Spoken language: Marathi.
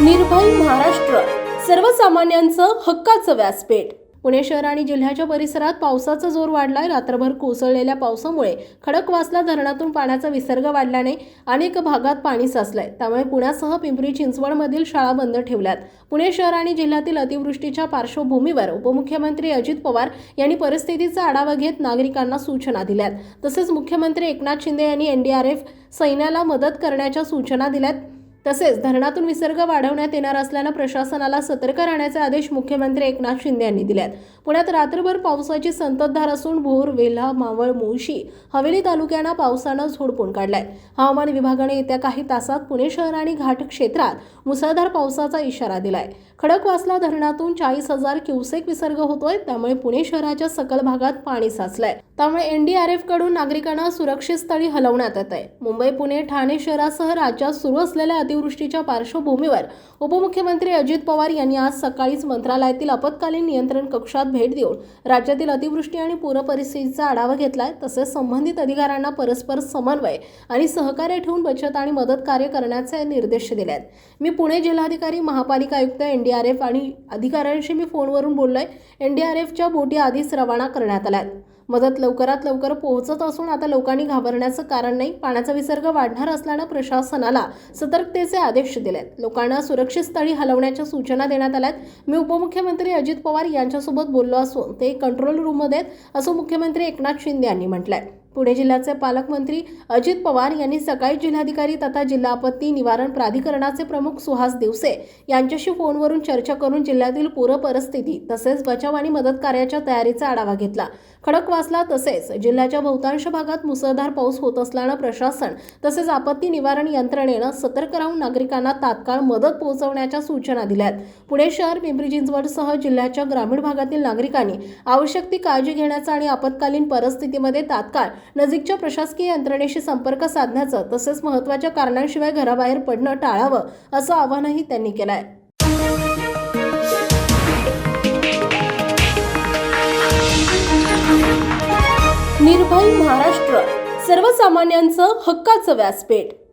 निर्भय महाराष्ट्र सर्वसामान्यांचं हक्काचं व्यासपीठ. पुणे शहर आणि जिल्ह्याच्या परिसरात पावसाचा जोर वाढलाय. रात्रभर कोसळलेल्या पावसामुळे खडकवासला धरणातून पाण्याचा विसर्ग वाढल्याने अनेक भागात पाणी साचलंय. त्यामुळे पुण्यासह पिंपरी चिंचवडमधील शाळा बंद ठेवल्यात. पुणे शहर आणि जिल्ह्यातील अतिवृष्टीच्या पार्श्वभूमीवर उपमुख्यमंत्री अजित पवार यांनी परिस्थितीचा आढावा घेत नागरिकांना सूचना दिल्यात. तसेच मुख्यमंत्री एकनाथ शिंदे यांनी एनडीआरएफ सैन्याला मदत करण्याच्या सूचना दिल्यात. तसेच धरणातून विसर्ग वाढवण्यात येणार असल्यानं प्रशासनाला सतर्क राहण्याचे आदेश मुख्यमंत्री एकनाथ शिंदे यांनी दिलेत. पुण्यात रात्रभर पावसाची संततधार असून भोर वेल्हा मावळ मुळशी हवेली तालुक्यांना पावसानं झोडपून काढलाय. हवामान विभागाने येत्या काही तासात पुणे शहर आणि घाट क्षेत्रात मुसळधार पावसाचा इशारा दिलाय. खडकवासला धरणातून चाळीस हजार क्युसेक विसर्ग होतोय त्यामुळे पुणे शहराच्या सकल भागात पाणी साचलंय. त्यामुळे एनडीआरएफकडून नागरिकांना सुरक्षित स्थळी हलवण्यात येत आहे मुंबई पुणे ठाणे शहरासह राज्यात सुरू असलेल्या अतिवृष्टीच्या पार्श्वभूमीवर उपमुख्यमंत्री अजित पवार यांनी आज सकाळीच मंत्रालयातील आपत्कालीन नियंत्रण कक्षात भेट देऊन राज्यातील अतिवृष्टी आणि पूरपरिस्थितीचा आढावा घेतलाय तसेच संबंधित अधिकाऱ्यांना परस्पर समन्वय आणि सहकार्य ठेवून बचत आणि मदत कार्य करण्याचे निर्देश दिले आहेत मी पुणे जिल्हाधिकारी महापालिका आयुक्त एनडीआरएफ आणि अधिकाऱ्यांशी मी फोनवरून बोललोय. एनडीआरएफच्या बोटी आधीच रवाना करण्यात आल्या आहेत मदत लवकरात लवकर पोहोचत असून आता लोकांनी घाबरण्याचं कारण नाही. पाण्याचा विसर्ग वाढणार असल्यानं प्रशासनाला सतर्कतेचे आदेश दिलेत. लोकांना सुरक्षित स्थळी हलवण्याच्या सूचना देण्यात आल्यात. मी उपमुख्यमंत्री अजित पवार यांच्यासोबत बोललो असून ते कंट्रोल रूममध्ये आहेत असं मुख्यमंत्री एकनाथ शिंदे यांनी म्हटलंय. पुणे जिल्ह्याचे पालकमंत्री अजित पवार यांनी सकाळी जिल्हाधिकारी तथा जिल्हा आपत्ती निवारण प्राधिकरणाचे प्रमुख सुहास दिवसे यांच्याशी फोनवरून चर्चा करून जिल्ह्यातील पूर परिस्थिती तसेच बचाव आणि मदत कार्याच्या तयारीचा आढावा घेतला. खडकवासला तसेच जिल्ह्याच्या बहुतांश भागात मुसळधार पाऊस होत असल्यानं प्रशासन तसेच आपत्ती निवारण यंत्रणेनं सतर्क राहून नागरिकांना तात्काळ मदत पोहोचवण्याच्या सूचना दिल्यात. पुणे शहर पिंपरी चिंचवडसह जिल्ह्याच्या ग्रामीण भागातील नागरिकांनी आवश्यक ती काळजी घेण्याचा आणि आपत्कालीन परिस्थितीमध्ये तात्काळ नजीकच्या प्रशासकीय यंत्रणेशी संपर्क साधण्याचं तसेच महत्त्वाच्या कारणांशिवाय घराबाहेर पडणं टाळावं असं आवाहनही त्यांनी केलं आहे निर्भय महाराष्ट्र सर्वसामान्यांचं हक्काचं व्यासपीठ.